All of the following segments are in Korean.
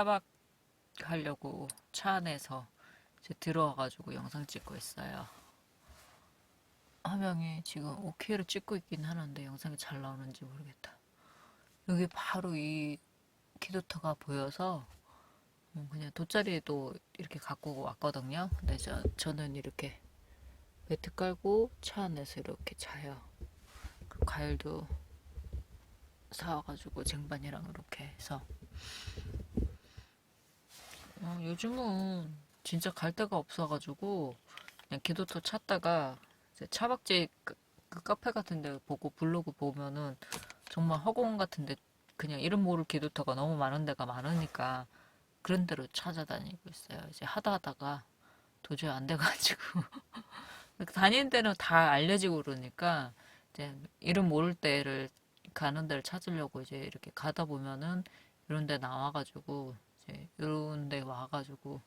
차박 하려고 차 안에서 이제 들어와가지고 영상 찍고 있어요. 화면이 지금 5K로 찍고 있긴 하는데 영상이 잘 나오는지 모르겠다. 여기 바로 이 기도터가 보여서 음, 그냥 돗자리도 이렇게 갖고 왔거든요. 근데 저, 저는 이렇게 매트 깔고 차 안에서 이렇게 자요. 그리고 과일도 사와가지고 쟁반이랑 이렇게 해서 어, 요즘은 진짜 갈 데가 없어가지고 그냥 기도터 찾다가 차박지 그, 그 카페 같은 데 보고 블로그 보면은 정말 허공 같은 데 그냥 이름 모를 기도터가 너무 많은 데가 많으니까 그런 데로 찾아다니고 있어요. 이제 하다 하다가 도저히 안 돼가지고 다니는 데는 다 알려지고 그러니까 이제 이름 모를 데를 가는 데를 찾으려고 이제 이렇게 가다 보면은 이런 데 나와가지고 이제 이런 데 와가지고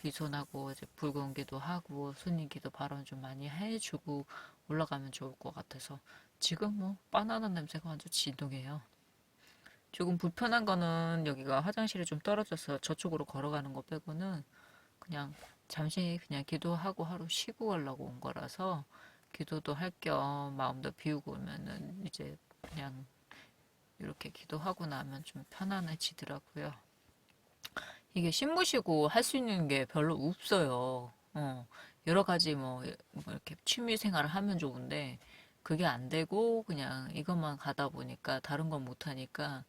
비손하고 이제 불공기도 하고 순인기도 발언 좀 많이 해주고 올라가면 좋을 것 같아서 지금 뭐 바나나 냄새가 완전 진동해요. 조금 불편한 거는 여기가 화장실이 좀 떨어져서 저쪽으로 걸어가는 거 빼고는 그냥 잠시 그냥 기도하고 하루 쉬고 가려고 온 거라서 기도도 할 겸 마음도 비우고 오면은 이제 그냥 이렇게 기도하고 나면 좀 편안해지더라고요. 이게 신무시고 할 수 있는 게 별로 없어요. 어, 여러 가지 뭐, 뭐 이렇게 취미 생활을 하면 좋은데 그게 안 되고 그냥 이것만 가다 보니까 다른 건 못 하니까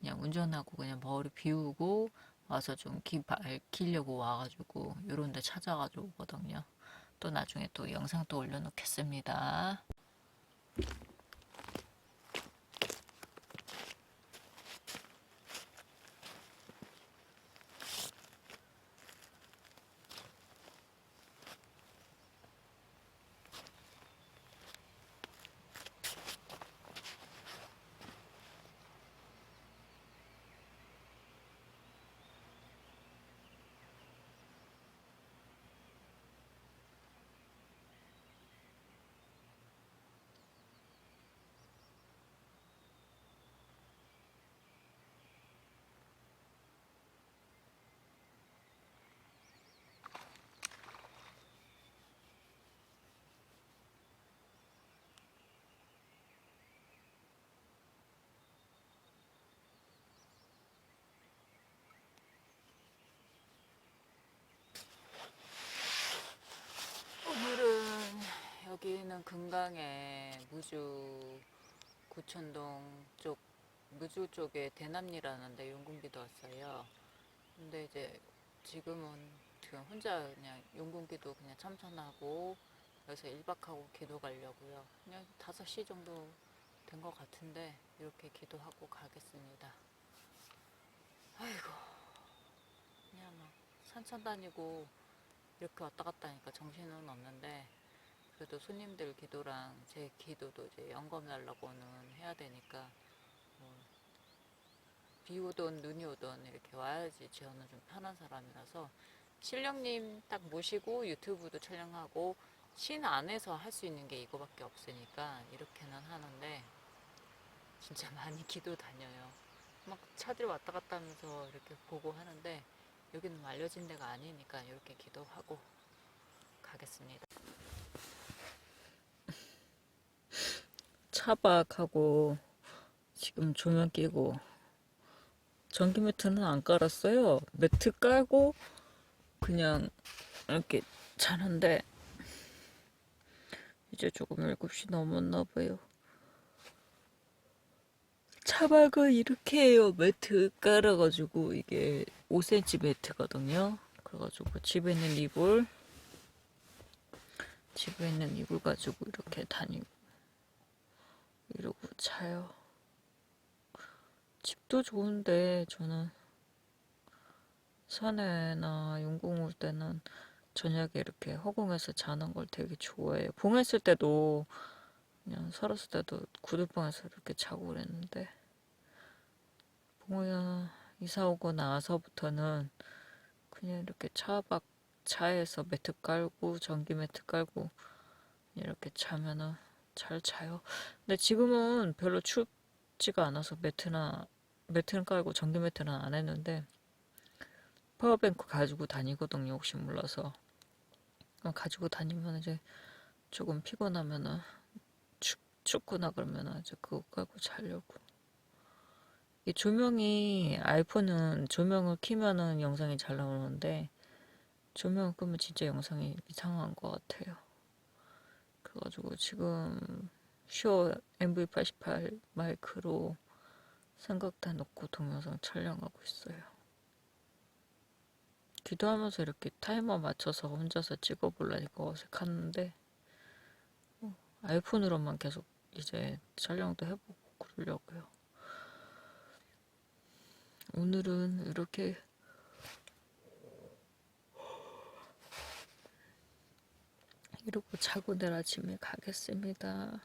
그냥 운전하고 그냥 머리 비우고 와서 좀기 밝히려고 와가지고 요런 데 찾아가지고 오거든요. 또 나중에 또 영상 또 올려놓겠습니다. 오늘은 여기는 금강에 무주 구천동 쪽 무주 쪽에 대남리라는데 용궁기도 왔어요. 근데 이제 지금은 지금 혼자 그냥 용궁기도 그냥 참선하고 여기서 1박하고 기도 가려고요. 그냥 5시 정도 된 것 같은데 이렇게 기도하고 가겠습니다. 아이고 그냥 막 산천 다니고 이렇게 왔다 갔다 하니까 정신은 없는데 그래도 손님들 기도랑 제 기도도 이제 영검 달라고는 해야 되니까 뭐 비 오든 눈이 오든 이렇게 와야지 저는 좀 편한 사람이라서 신령님 딱 모시고 유튜브도 촬영하고 신 안에서 할 수 있는 게 이거밖에 없으니까 이렇게는 하는데 진짜 많이 기도 다녀요. 막 차들 왔다 갔다 하면서 이렇게 보고 하는데 여기는 알려진 데가 아니니까 이렇게 기도하고 가겠습니다. 차박하고 지금 조명 끼고 전기 매트는 안 깔았어요. 매트 깔고 그냥 이렇게 자는데 이제 조금 7시 넘었나 봐요. 차박을 이렇게 해요. 매트 깔아가지고 이게 5cm 매트거든요. 그래가지고 집에 있는 이불 집에 있는 이불 가지고 이렇게 다니고 자요. 집도 좋은데 저는 산에나 용궁 올 때는 저녁에 이렇게 허공에서 자는 걸 되게 좋아해요. 봉했을 때도 그냥 살았을 때도 구들방에서 이렇게 자고 그랬는데 봉우야 이사 오고 나서부터는 그냥 이렇게 차박 차에서 매트 깔고 전기 매트 깔고 이렇게 자면은 잘 자요. 근데 지금은 별로 춥지가 않아서 매트나 매트는 깔고 전기 매트는 안 했는데 파워뱅크 가지고 다니거든요. 혹시 몰라서. 가지고 다니면 이제 조금 피곤하면은 축, 춥거나 그러면은 이제 그거 깔고 자려고. 이 조명이 아이폰은 조명을 켜면은 영상이 잘 나오는데 조명을 끄면 진짜 영상이 이상한 것 같아요. 그래가지고 지금 슈어 MV88 마이크로 삼각 다 놓고 동영상 촬영하고 있어요. 기도하면서 이렇게 타이머 맞춰서 혼자서 찍어보려니까 어색했는데 어, 아이폰으로만 계속 이제 촬영도 해보고 그러려고요. 오늘은 이렇게 이러고 자고 내일 아침에 가겠습니다.